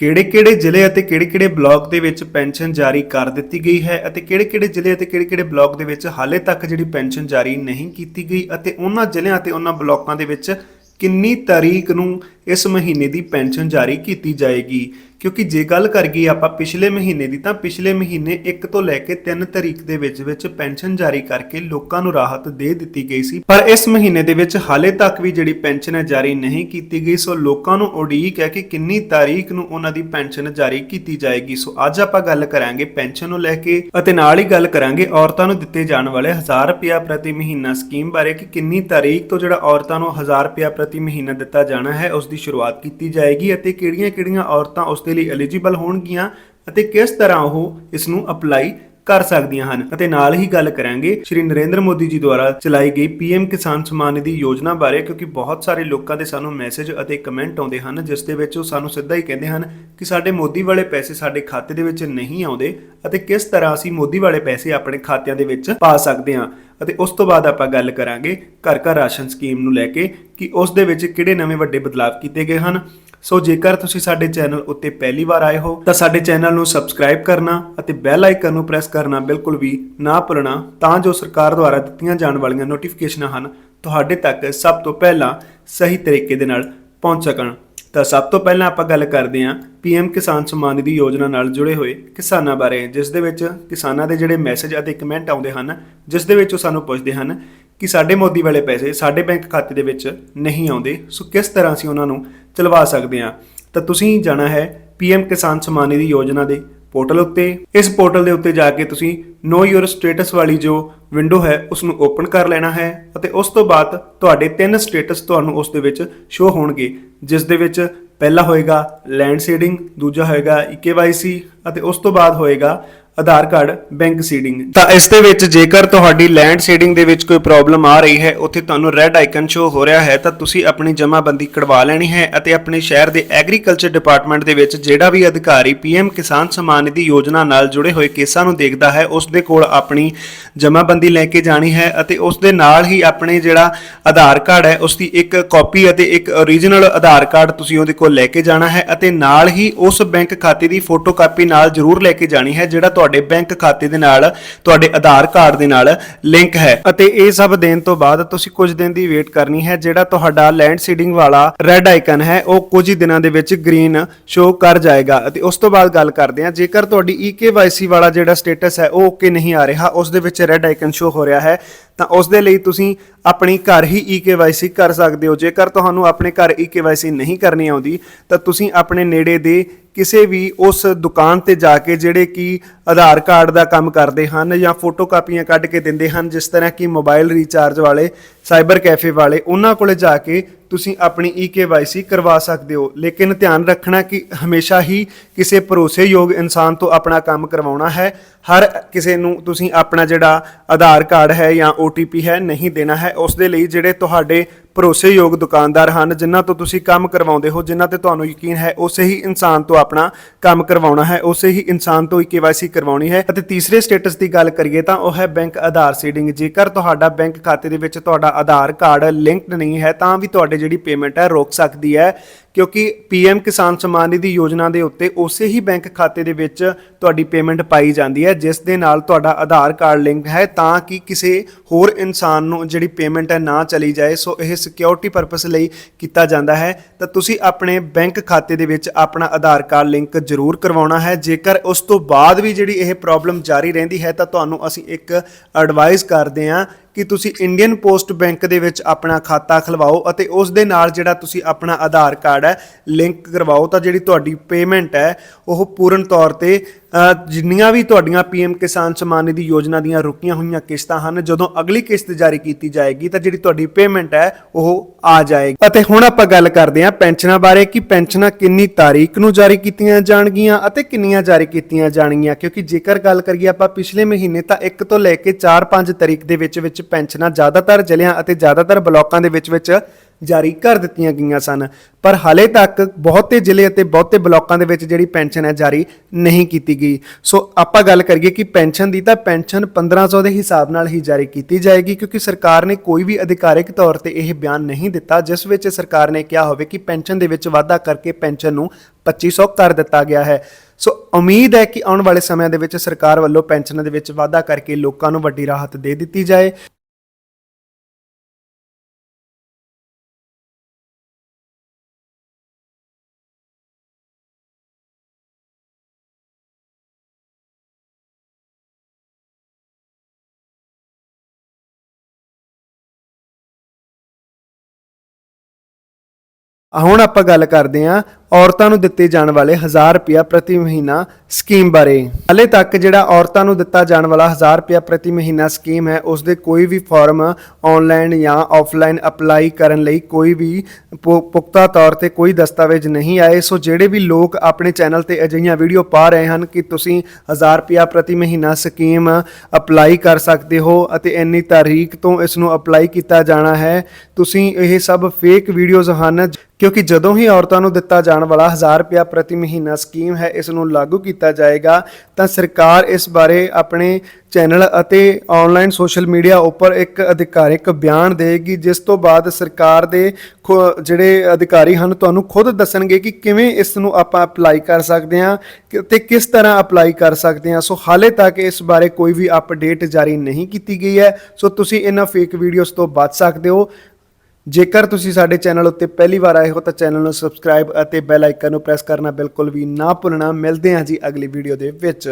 ਕਿਹੜੇ-ਕਿਹੜੇ ਜ਼ਿਲ੍ਹੇ ਅਤੇ ਕਿਹੜੇ-ਕਿਹੜੇ ਬਲਾਕ ਦੇ ਵਿੱਚ ਪੈਨਸ਼ਨ ਜਾਰੀ ਕਰ ਦਿੱਤੀ ਗਈ ਹੈ ਅਤੇ ਕਿਹੜੇ-ਕਿਹੜੇ ਜ਼ਿਲ੍ਹੇ ਅਤੇ ਕਿਹੜੇ-ਕਿਹੜੇ ਬਲਾਕ ਦੇ ਵਿੱਚ ਹਾਲੇ ਤੱਕ ਜਿਹੜੀ ਪੈਨਸ਼ਨ ਜਾਰੀ ਨਹੀਂ ਕੀਤੀ ਗਈ ਅਤੇ ਉਹਨਾਂ ਜ਼ਿਲ੍ਹਿਆਂ ਅਤੇ ਉਹਨਾਂ ਬਲਾਕਾਂ ਦੇ ਵਿੱਚ ਕਿੰਨੀ ਤਾਰੀਖ ਨੂੰ ਇਸ ਮਹੀਨੇ ਦੀ ਪੈਨਸ਼ਨ ਜਾਰੀ ਕੀਤੀ ਜਾਏਗੀ। ਕਿਉਂਕਿ ਜੇ ਗੱਲ ਕਰੀਏ ਆਪਾਂ ਪਿਛਲੇ ਮਹੀਨੇ ਦੀ, ਤਾਂ ਪਿਛਲੇ ਮਹੀਨੇ 1 ਤੋਂ ਲੈ ਕੇ 3 ਤਰੀਕ ਦੇ ਵਿੱਚ ਵਿੱਚ ਪੈਨਸ਼ਨ ਜਾਰੀ ਕਰਕੇ ਲੋਕਾਂ ਨੂੰ ਰਾਹਤ ਦੇ ਦਿੱਤੀ ਗਈ ਸੀ। ਪਰ ਇਸ ਮਹੀਨੇ ਦੇ ਵਿੱਚ ਹਾਲੇ ਤੱਕ ਵੀ ਜਿਹੜੀ ਪੈਨਸ਼ਨ ਹੈ ਜਾਰੀ ਨਹੀਂ ਕੀਤੀ ਗਈ, ਸੋ ਲੋਕਾਂ ਨੂੰ ਉਡੀਕ ਹੈ ਕਿ ਕਿੰਨੀ ਤਾਰੀਖ ਨੂੰ ਉਹਨਾਂ ਦੀ ਪੈਨਸ਼ਨ ਜਾਰੀ ਕੀਤੀ ਜਾਏਗੀ। ਸੋ ਅੱਜ ਆਪਾਂ ਗੱਲ ਕਰਾਂਗੇ ਪੈਨਸ਼ਨ ਨੂੰ ਲੈ ਕੇ ਅਤੇ ਨਾਲ ਹੀ ਗੱਲ ਕਰਾਂਗੇ ਔਰਤਾਂ ਨੂੰ ਦਿੱਤੇ ਜਾਣ ਵਾਲੇ 1000 ਰੁਪਿਆ ਪ੍ਰਤੀ ਮਹੀਨਾ ਸਕੀਮ ਬਾਰੇ ਕਿ ਕਿੰਨੀ ਤਾਰੀਖ ਤੋਂ ਜਿਹੜਾ ਔਰਤਾਂ ਨੂੰ 1000 ਰੁਪਿਆ ਪ੍ਰਤੀ ਮਹੀਨਾ ਦਿੱਤਾ ਜਾਣਾ ਹੈ, ਉਸ ਦੀ ਸ਼ੁਰੂਆਤ ਕੀਤੀ ਜਾਏਗੀ ਅਤੇ ਕਿਹੜੀਆਂ-ਕਿਹੜੀਆਂ ਔਰਤਾਂ ਉਸ ਦੇ ਲਈ ਐਲੀਜੀਬਲ ਹੋਣਗੀਆਂ ਅਤੇ ਕਿਸ ਤਰ੍ਹਾਂ ਉਹ ਇਸ ਨੂੰ ਅਪਲਾਈ ਕਰ ਸਕਦੀਆਂ ਹਨ। ਅਤੇ ਨਾਲ ਹੀ ਗੱਲ ਕਰਾਂਗੇ ਸ਼੍ਰੀ ਨਰਿੰਦਰ ਮੋਦੀ ਜੀ ਦੁਆਰਾ ਚਲਾਈ ਗਈ ਪੀਐਮ ਕਿਸਾਨ ਸਨਮਾਨ ਨਿਧੀ ਯੋਜਨਾ ਬਾਰੇ, ਕਿਉਂਕਿ ਬਹੁਤ ਸਾਰੇ ਲੋਕਾਂ ਦੇ ਸਾਨੂੰ ਮੈਸੇਜ ਅਤੇ ਕਮੈਂਟ ਆਉਂਦੇ ਹਨ, ਜਿਸ ਦੇ ਵਿੱਚ ਉਹ ਸਾਨੂੰ ਸਿੱਧਾ ਹੀ ਕਹਿੰਦੇ ਹਨ ਕਿ ਸਾਡੇ ਮੋਦੀ ਵਾਲੇ ਪੈਸੇ ਸਾਡੇ ਖਾਤੇ ਦੇ ਵਿੱਚ ਨਹੀਂ ਆਉਂਦੇ ਅਤੇ ਕਿਸ ਤਰ੍ਹਾਂ ਅਸੀਂ ਮੋਦੀ ਵਾਲੇ ਪੈਸੇ ਆਪਣੇ ਖਾਤਿਆਂ ਦੇ ਵਿੱਚ ਪਾ ਸਕਦੇ ਹਾਂ। ਅਤੇ ਉਸ ਤੋਂ ਬਾਅਦ ਆਪਾਂ ਗੱਲ ਕਰਾਂਗੇ ਘਰ ਘਰ ਰਾਸ਼ਨ ਸਕੀਮ ਨੂੰ ਲੈ ਕੇ ਕਿ ਉਸ ਦੇ ਵਿੱਚ ਕਿਹੜੇ ਨਵੇਂ ਵੱਡੇ ਬਦਲਾਅ ਕੀਤੇ ਗਏ ਹਨ। ਸੋ ਜੇਕਰ ਤੁਸੀਂ ਸਾਡੇ ਚੈਨਲ ਉੱਤੇ ਪਹਿਲੀ ਵਾਰ ਆਏ ਹੋ, ਤਾਂ ਸਾਡੇ ਚੈਨਲ ਨੂੰ ਸਬਸਕ੍ਰਾਈਬ ਕਰਨਾ ਅਤੇ ਬੈਲ ਆਈਕਨ ਨੂੰ ਪ੍ਰੈਸ ਕਰਨਾ ਬਿਲਕੁਲ ਵੀ ਨਾ ਭੁੱਲਣਾ, ਤਾਂ ਜੋ ਸਰਕਾਰ ਦੁਆਰਾ ਦਿੱਤੀਆਂ ਜਾਣ ਵਾਲੀਆਂ ਨੋਟੀਫਿਕੇਸ਼ਨਾਂ ਹਨ, ਤੁਹਾਡੇ ਤੱਕ ਸਭ ਤੋਂ ਪਹਿਲਾਂ ਸਹੀ ਤਰੀਕੇ ਦੇ ਨਾਲ ਪਹੁੰਚ ਸਕਣ। ਤਾਂ ਸਭ ਤੋਂ ਪਹਿਲਾਂ ਆਪਾਂ ਗੱਲ ਕਰਦੇ ਹਾਂ ਪੀਐਮ ਕਿਸਾਨ ਸਨਮਾਨ ਨਿਧੀ ਯੋਜਨਾ ਨਾਲ ਜੁੜੇ ਹੋਏ ਕਿਸਾਨਾਂ ਬਾਰੇ, ਜਿਸ ਦੇ ਵਿੱਚ ਕਿਸਾਨਾਂ ਦੇ ਜਿਹੜੇ ਮੈਸੇਜ ਅਤੇ ਕਮੈਂਟ ਆਉਂਦੇ ਹਨ, ਜਿਸ ਦੇ ਵਿੱਚ ਉਹ ਸਾਨੂੰ ਪੁੱਛਦੇ ਹਨ ਕਿ ਸਾਡੇ ਮੋਦੀ ਵਾਲੇ ਪੈਸੇ ਸਾਡੇ ਬੈਂਕ ਖਾਤੇ ਦੇ ਵਿੱਚ ਨਹੀਂ ਆਉਂਦੇ, ਸੋ ਕਿਸ ਤਰ੍ਹਾਂ ਅਸੀਂ ਉਹਨਾਂ ਨੂੰ ਚਲਵਾ ਸਕਦੇ ਹਾਂ? ਤਾਂ ਤੁਸੀਂ ਜਾਣਾ ਹੈ ਪੀਐਮ ਕਿਸਾਨ ਸਨਮਾਨ ਨਿਧੀ ਯੋਜਨਾ ਦੇ ਪੋਰਟਲ ਉੱਤੇ। ਇਸ ਪੋਰਟਲ ਦੇ ਉੱਤੇ ਜਾ ਕੇ ਤੁਸੀਂ ਨੋ ਯੂਰ ਸਟੇਟਸ ਵਾਲੀ ਜੋ ਵਿੰਡੋ ਹੈ ਉਸ ਨੂੰ ਓਪਨ ਕਰ ਲੈਣਾ ਹੈ ਅਤੇ ਉਸ ਤੋਂ ਬਾਅਦ ਤੁਹਾਡੇ ਤਿੰਨ ਸਟੇਟਸ ਤੁਹਾਨੂੰ ਉਸ ਦੇ ਵਿੱਚ ਸ਼ੋ ਹੋਣਗੇ। ਜਿਸ ਦੇ ਵਿੱਚ ਪਹਿਲਾ ਹੋਏਗਾ ਲੈਂਡ ਸੀਡਿੰਗ, ਦੂਜਾ ਹੋਏਗਾ ਈਕੇਵਾਈਸੀ ਅਤੇ ਉਸ ਤੋਂ ਬਾਅਦ ਹੋਏਗਾ ਆਧਾਰ ਕਾਰਡ, ਬੈਂਕ ਸੀਡਿੰਗ ਤਾਂ ਇਸ ਦੇ ਵਿੱਚ ਜੇਕਰ ਤੁਹਾਡੀ ਲੈਂਡ ਸੀਡਿੰਗ ਦੇ ਵਿੱਚ ਕੋਈ ਪ੍ਰੋਬਲਮ ਆ ਰਹੀ ਹੈ, ਉੱਥੇ ਤੁਹਾਨੂੰ ਰੈੱਡ ਆਈਕਨ ਸ਼ੋ ਹੋ ਰਿਹਾ ਹੈ, ਤਾਂ ਤੁਸੀਂ ਆਪਣੀ ਜਮ੍ਹਾਂਬੰਦੀ ਕਢਵਾ ਲੈਣੀ ਹੈ ਅਤੇ ਆਪਣੇ ਸ਼ਹਿਰ ਦੇ ਐਗਰੀਕਲਚਰ ਡਿਪਾਰਟਮੈਂਟ ਦੇ ਵਿੱਚ ਜਿਹੜਾ ਵੀ ਅਧਿਕਾਰੀ ਪੀਐਮ ਕਿਸਾਨ ਸਨਮਾਨ ਨਿਧੀ ਯੋਜਨਾ ਨਾਲ ਜੁੜੇ ਹੋਏ ਕੇਸਾਂ ਨੂੰ ਦੇਖਦਾ ਹੈ, ਉਸ ਦੇ ਕੋਲ ਆਪਣੀ ਜਮ੍ਹਾਂਬੰਦੀ ਲੈ ਕੇ ਜਾਣੀ ਹੈ ਅਤੇ ਉਸ ਦੇ ਨਾਲ ਹੀ ਆਪਣੇ ਜਿਹੜਾ ਆਧਾਰ ਕਾਰਡ ਹੈ, ਉਸ ਦੀ ਇੱਕ ਕਾਪੀ ਅਤੇ ਇੱਕ ਓਰੀਜਨਲ ਆਧਾਰ ਕਾਰਡ ਤੁਸੀਂ ਉਹਦੇ ਕੋਲ ਲੈ ਕੇ ਜਾਣਾ ਹੈ ਅਤੇ ਨਾਲ ਹੀ ਉਸ ਬੈਂਕ ਖਾਤੇ ਦੀ ਫੋਟੋਕਾਪੀ ਨਾਲ ਜ਼ਰੂਰ ਲੈ ਕੇ ਜਾਣੀ ਹੈ, ਜਿਹੜਾ ਤੁਹਾਡੇ ਬੈਂਕ ਖਾਤੇ ਦੇ ਨਾਲ, ਤੁਹਾਡੇ ਆਧਾਰ ਕਾਰਡ ਦੇ ਨਾਲ ਲਿੰਕ ਹੈ। ਅਤੇ ਇਹ ਸਭ ਦੇਣ ਤੋਂ ਬਾਅਦ ਤੁਸੀਂ ਕੁਝ ਦਿਨ ਦੀ ਵੇਟ ਕਰਨੀ ਹੈ, ਜਿਹੜਾ ਤੁਹਾਡਾ ਲੈਂਡ ਸੀਡਿੰਗ ਵਾਲਾ ਰੈੱਡ ਆਈਕਨ ਹੈ, ਉਹ ਕੁਝ ਹੀ ਦਿਨਾਂ ਦੇ ਵਿੱਚ ਗ੍ਰੀਨ ਸ਼ੋ ਕਰ ਜਾਏਗਾ। ਅਤੇ ਉਸ ਤੋਂ ਬਾਅਦ ਗੱਲ ਕਰਦੇ ਹਾਂ, ਜੇਕਰ ਤੁਹਾਡੀ EKYC ਵਾਲਾ ਜਿਹੜਾ ਸਟੇਟਸ ਹੈ, ਉਹ ਓਕੇ ਨਹੀਂ ਆ ਰਿਹਾ, ਉਸ ਦੇ ਵਿੱਚ ਰੈੱਡ ਆਈਕਨ ਸ਼ੋ ਹੋ ਰਿਹਾ ਹੈ ਤਾਂ ਉਸ ਦੇ ਲਈ ਤੁਸੀਂ ਆਪਣੀ ਘਰ ਹੀ EKYC ਕਰ ਸਕਦੇ ਹੋ। ਜੇਕਰ ਤੁਹਾਨੂੰ ਆਪਣੇ ਘਰ EKYC ਨਹੀਂ ਕਰਨੀ ਆਉਂਦੀ, ਤਾਂ ਤੁਸੀਂ ਆਪਣੇ ਨੇੜੇ ਦੇ ਕਿਸੇ ਵੀ ਉਸ ਦੁਕਾਨ ਤੇ ਜਾ ਕੇ ਜਿਹੜੇ ਕਿ ਆਧਾਰ ਕਾਰਡ ਦਾ ਕੰਮ ਕਰਦੇ ਹਨ ਜਾਂ ਫੋਟੋ ਕਾਪੀਆਂ ਕੱਢ ਕੇ ਦਿੰਦੇ ਹਨ, ਜਿਸ ਤਰ੍ਹਾਂ ਕਿ ਮੋਬਾਈਲ ਰੀਚਾਰਜ ਵਾਲੇ, ਸਾਈਬਰ ਕੈਫੇ ਵਾਲੇ, ਉਹਨਾਂ ਕੋਲੇ ਜਾ ਕੇ ਤੁਸੀਂ ਆਪਣੀ EKYC ਕਰਵਾ ਸਕਦੇ ਹੋ। ਲੇਕਿਨ ਧਿਆਨ ਰੱਖਣਾ ਕਿ ਹਮੇਸ਼ਾ ਹੀ ਕਿਸੇ ਭਰੋਸੇਯੋਗ ਇਨਸਾਨ ਤੋਂ ਆਪਣਾ ਕੰਮ ਕਰਵਾਉਣਾ ਹੈ। ਹਰ ਕਿਸੇ ਨੂੰ ਤੁਸੀਂ ਆਪਣਾ ਜਿਹੜਾ ਆਧਾਰ ਕਾਰਡ ਹੈ ਜਾਂ OTP ਹੈ ਨਹੀਂ ਦੇਣਾ ਹੈ। ਉਸ ਦੇ ਲਈ ਜਿਹੜੇ ਤੁਹਾਡੇ ਭਰੋਸੇਯੋਗ ਦੁਕਾਨਦਾਰ ਹਨ, ਜਿਨ੍ਹਾਂ ਤੋਂ ਤੁਸੀਂ ਕੰਮ ਕਰਵਾਉਂਦੇ ਹੋ, ਜਿਨ੍ਹਾਂ ਤੇ ਤੁਹਾਨੂੰ ਯਕੀਨ ਹੈ, ਉਸੇ ਹੀ ਇਨਸਾਨ ਤੋਂ ਆਪਣਾ ਕੰਮ ਕਰਵਾਉਣਾ ਹੈ, ਉਸੇ ਹੀ ਇਨਸਾਨ ਤੋਂ ਹੀ KYC ਕਰਵਾਉਣੀ ਹੈ। ਅਤੇ ਤੀਸਰੇ ਸਟੇਟਸ ਦੀ ਗੱਲ ਕਰੀਏ ਤਾਂ ਉਹ ਹੈ ਬੈਂਕ ਆਧਾਰ ਸੀਡਿੰਗ। ਜੇਕਰ ਤੁਹਾਡਾ ਬੈਂਕ ਖਾਤੇ ਦੇ ਵਿੱਚ ਤੁਹਾਡਾ ਆਧਾਰ ਕਾਰਡ ਲਿੰਕਡ ਨਹੀਂ ਹੈ, ਤਾਂ ਵੀ ਤੁਹਾਡੇ ਜਿਹੜੀ ਪੇਮੈਂਟ ਹੈ, ਰੋਕ ਸਕਦੀ ਹੈ, ਕਿਉਂਕਿ ਪੀਐਮ ਕਿਸਾਨ ਸਨਮਾਨ ਨਿਧੀ ਯੋਜਨਾ ਦੇ ਉੱਤੇ ਉਸੇ ਹੀ ਬੈਂਕ ਖਾਤੇ ਦੇ ਵਿੱਚ ਤੁਹਾਡੀ ਪੇਮੈਂਟ ਪਾਈ ਜਾਂਦੀ ਹੈ, ਜਿਸ ਦੇ ਨਾਲ ਤੁਹਾਡਾ ਆਧਾਰ ਕਾਰਡ ਲਿੰਕ ਹੈ, ਤਾਂ ਕਿ ਕਿਸੇ ਹੋਰ ਇਨਸਾਨ ਨੂੰ ਜਿਹੜੀ ਪੇਮੈਂਟ ਹੈ ਨਾ ਚਲੀ ਜਾਏ, ਸੋ ਇਹ ਸਿਕਿਉਰਿਟੀ ਪਰਪਸ ਲਈ ਕੀਤਾ ਜਾਂਦਾ ਹੈ, ਤਾਂ ਤੁਸੀਂ ਆਪਣੇ ਬੈਂਕ ਖਾਤੇ ਦੇ ਵਿੱਚ ਆਪਣਾ ਆਧਾਰ ਕਾਰਡ ਲਿੰਕ ਜ਼ਰੂਰ ਕਰਵਾਉਣਾ ਹੈ। ਜੇਕਰ ਉਸ ਤੋਂ ਬਾਅਦ ਵੀ ਜਿਹੜੀ ਇਹ ਪ੍ਰੋਬਲਮ ਜਾਰੀ ਰਹਿੰਦੀ ਹੈ, ਤਾਂ ਤੁਹਾਨੂੰ ਅਸੀਂ ਇੱਕ ਐਡਵਾਈਸ ਕਰਦੇ ਹਾਂ ਕਿ ਤੁਸੀਂ ਇੰਡੀਅਨ ਪੋਸਟ ਬੈਂਕ ਦੇ ਵਿੱਚ ਆਪਣਾ ਖਾਤਾ ਖਲਵਾਓ ਅਤੇ ਉਸ ਦੇ ਨਾਲ ਜਿਹੜਾ ਤੁਸੀਂ ਆਪਣਾ ਆਧਾਰ ਕਾਰਡ ਹੈ ਲਿੰਕ ਕਰਵਾਓ। ਤਾਂ ਜਿਹੜੀ ਤੁਹਾਡੀ ਪੇਮੈਂਟ ਹੈ, ਉਹ ਪੂਰਨ ਤੌਰ ਤੇ ਜਿੰਨੀਆਂ ਵੀ ਤੁਹਾਡੀਆਂ ਪੀਐਮ ਕਿਸਾਨ ਸਨਮਾਨ ਨਿਧੀ ਯੋਜਨਾ ਦੀਆਂ ਰੁਕੀਆਂ ਹੋਈਆਂ ਕਿਸ਼ਤਾਂ ਹਨ, ਜਦੋਂ ਅਗਲੀ ਕਿਸ਼ਤ ਜਾਰੀ ਕੀਤੀ ਜਾਏਗੀ, ਤਾਂ ਜਿਹੜੀ ਤੁਹਾਡੀ ਪੇਮੈਂਟ ਹੈ, ਉਹ ਆ ਜਾਏਗੀ। ਅਤੇ ਹੁਣ ਆਪਾਂ ਗੱਲ ਕਰਦੇ ਹਾਂ ਪੈਨਸ਼ਨਾਂ ਬਾਰੇ ਕਿ ਪੈਨਸ਼ਨਾਂ ਕਿੰਨੀ ਤਾਰੀਖ ਨੂੰ ਜਾਰੀ ਕੀਤੀਆਂ ਜਾਣਗੀਆਂ ਅਤੇ ਕਿੰਨੀਆਂ ਜਾਰੀ ਕੀਤੀਆਂ ਜਾਣਗੀਆਂ, ਕਿਉਂਕਿ ਜੇਕਰ ਗੱਲ ਕਰੀਏ ਆਪਾਂ ਪਿਛਲੇ ਮਹੀਨੇ, ਤਾਂ 1 ਤੋਂ ਲੈ ਕੇ 4-5 ਤਰੀਕ ਦੇ ਵਿੱਚ ਵਿੱਚ ਪੈਨਸ਼ਨਾਂ ਜ਼ਿਆਦਾਤਰ ਜ਼ਿਲ੍ਹਿਆਂ ਅਤੇ ਜ਼ਿਆਦਾਤਰ ਬਲਾਕਾਂ ਦੇ ਵਿੱਚ ਵਿੱਚ ਜਾਰੀ ਕਰ ਦਿੱਤੀਆਂ ਗਈਆਂ ਸਨ। ਪਰ ਹਾਲੇ ਤੱਕ ਬਹੁਤੇ ਜ਼ਿਲ੍ਹੇ ਅਤੇ ਬਹੁਤੇ ਬਲਾਕਾਂ ਦੇ ਵਿੱਚ ਜਿਹੜੀ ਪੈਨਸ਼ਨ ਹੈ ਜਾਰੀ ਨਹੀਂ ਕੀਤੀ ਗਈ। ਸੋ ਆਪਾਂ ਗੱਲ ਕਰੀਏ ਕਿ ਪੈਨਸ਼ਨ ਦੀ ਤਾਂ ਪੈਨਸ਼ਨ 1500 ਦੇ ਹਿਸਾਬ ਨਾਲ ਹੀ ਜਾਰੀ ਕੀਤੀ ਜਾਏਗੀ ਕਿਉਂਕਿ ਸਰਕਾਰ ਨੇ ਕੋਈ ਵੀ ਅਧਿਕਾਰਿਕ ਤੌਰ ਤੇ ਇਹ ਬਿਆਨ ਨਹੀਂ ਦਿੱਤਾ, ਜਿਸ ਵਿੱਚ ਸਰਕਾਰ ਨੇ ਕਿਹਾ ਹੋਵੇ ਕਿ ਪੈਨਸ਼ਨ ਦੇ ਵਿੱਚ ਵਾਧਾ ਕਰਕੇ ਪੈਨਸ਼ਨ ਨੂੰ 2500 ਕਰ ਦਿੱਤਾ ਗਿਆ ਹੈ। ਸੋ ਉਮੀਦ ਹੈ ਕਿ ਆਉਣ ਵਾਲੇ ਸਮਿਆਂ ਦੇ ਵਿੱਚ ਸਰਕਾਰ ਵੱਲੋਂ ਪੈਨਸ਼ਨਾਂ ਦੇ ਵਿੱਚ ਵਾਧਾ ਕਰਕੇ ਲੋਕਾਂ ਨੂੰ ਵੱਡੀ ਰਾਹਤ ਦੇ ਦਿੱਤੀ ਜਾਏ। ਹੁਣ ਆਪਾਂ ਗੱਲ ਕਰਦੇ ਹਾਂ ਔਰਤਾਂ ਨੂੰ ਦਿੱਤੇ ਜਾਣ ਵਾਲੇ 1000 ਰੁਪਿਆ ਪ੍ਰਤੀ ਮਹੀਨਾ ਸਕੀਮ ਬਾਰੇ। ਹਾਲੇ ਤੱਕ ਜਿਹੜਾ ਔਰਤਾਂ ਨੂੰ ਦਿੱਤਾ ਜਾਣ ਵਾਲਾ 1000 ਰੁਪਿਆ ਪ੍ਰਤੀ ਮਹੀਨਾ ਸਕੀਮ ਹੈ, ਉਸ ਦੇ ਕੋਈ ਵੀ ਫਾਰਮ ਆਨਲਾਈਨ ਜਾਂ ਆਫਲਾਈਨ ਅਪਲਾਈ ਕਰਨ ਲਈ ਕੋਈ ਵੀ ਪੁ- ਪੁਖਤਾ ਤੌਰ ਤੇ ਕੋਈ ਦਸਤਾਵੇਜ਼ ਨਹੀਂ ਆਏ। ਸੋ ਜਿਹੜੇ ਵੀ ਲੋਕ ਆਪਣੇ ਚੈਨਲ ਤੇ ਅਜਿਹੀਆਂ ਵੀਡੀਓ ਪਾ ਰਹੇ ਹਨ ਕਿ ਤੁਸੀਂ 1000 ਰੁਪਿਆ ਪ੍ਰਤੀ ਮਹੀਨਾ ਸਕੀਮ ਅਪਲਾਈ ਕਰ ਸਕਦੇ ਹੋ ਅਤੇ ਇੰਨੀ ਤਾਰੀਖ ਤੋਂ ਇਸ ਨੂੰ ਅਪਲਾਈ ਕੀਤਾ ਜਾਣਾ ਹੈ, ਤੁਸੀਂ ਇਹ ਸਭ ਫੇਕ ਵੀਡੀਓਜ਼ ਹਨ ਕਿਉਂਕਿ ਜਦੋਂ ਹੀ ਔਰਤਾਂ ਨੂੰ ਦਿੱਤਾ ਜਾਣ ਵਾਲਾ 1000 ਰੁਪਿਆ ਪ੍ਰਤੀ ਮਹੀਨਾ ਸਕੀਮ ਹੈ, ਇਸ ਨੂੰ ਲਾਗੂ ਕੀਤਾ ਜਾਏਗਾ, ਤਾਂ ਸਰਕਾਰ ਇਸ ਬਾਰੇ ਆਪਣੇ ਚੈਨਲ ਅਤੇ ਆਨਲਾਈਨ ਸੋਸ਼ਲ ਮੀਡੀਆ ਉੱਪਰ ਇੱਕ ਅਧਿਕਾਰਿਕ ਬਿਆਨ ਦੇਗੀ ਜਿਸ ਤੋਂ ਬਾਅਦ ਸਰਕਾਰ ਦੇ ਖੁ- ਜਿਹੜੇ ਅਧਿਕਾਰੀ ਹਨ, ਤੁਹਾਨੂੰ ਖੁਦ ਦੱਸਣਗੇ ਕਿ ਕਿਵੇਂ ਇਸ ਨੂੰ ਆਪਾਂ ਅਪਲਾਈ ਕਰ ਸਕਦੇ ਹਾਂ ਕਿ- ਤੇ ਕਿਸ ਤਰ੍ਹਾਂ ਅਪਲਾਈ ਕਰ ਸਕਦੇ ਹਾਂ। ਸੋ ਹਾਲੇ ਤੱਕ ਇਸ ਬਾਰੇ ਕੋਈ ਵੀ ਅਪਡੇਟ ਜਾਰੀ ਨਹੀਂ ਕੀਤੀ ਗਈ ਹੈ। ਸੋ ਤੁਸੀਂ ਇਹਨਾਂ ਫੇਕ ਵੀਡੀਓਜ਼ ਤੋਂ ਬਚ ਸਕਦੇ ਹੋ। ਜੇਕਰ ਤੁਸੀਂ ਸਾਡੇ ਚੈਨਲ ਉੱਤੇ ਪਹਿਲੀ ਵਾਰ ਆਏ ਹੋ ਤਾਂ ਚੈਨਲ ਨੂੰ ਸਬਸਕ੍ਰਾਈਬ ਅਤੇ ਬੈਲ ਆਈਕਨ ਨੂੰ ਪ੍ਰੈਸ ਕਰਨਾ ਬਿਲਕੁਲ ਵੀ ਨਾ ਭੁੱਲਣਾ। ਮਿਲਦੇ ਹਾਂ ਜੀ ਅਗਲੀ ਵੀਡੀਓ ਦੇ ਵਿੱਚ।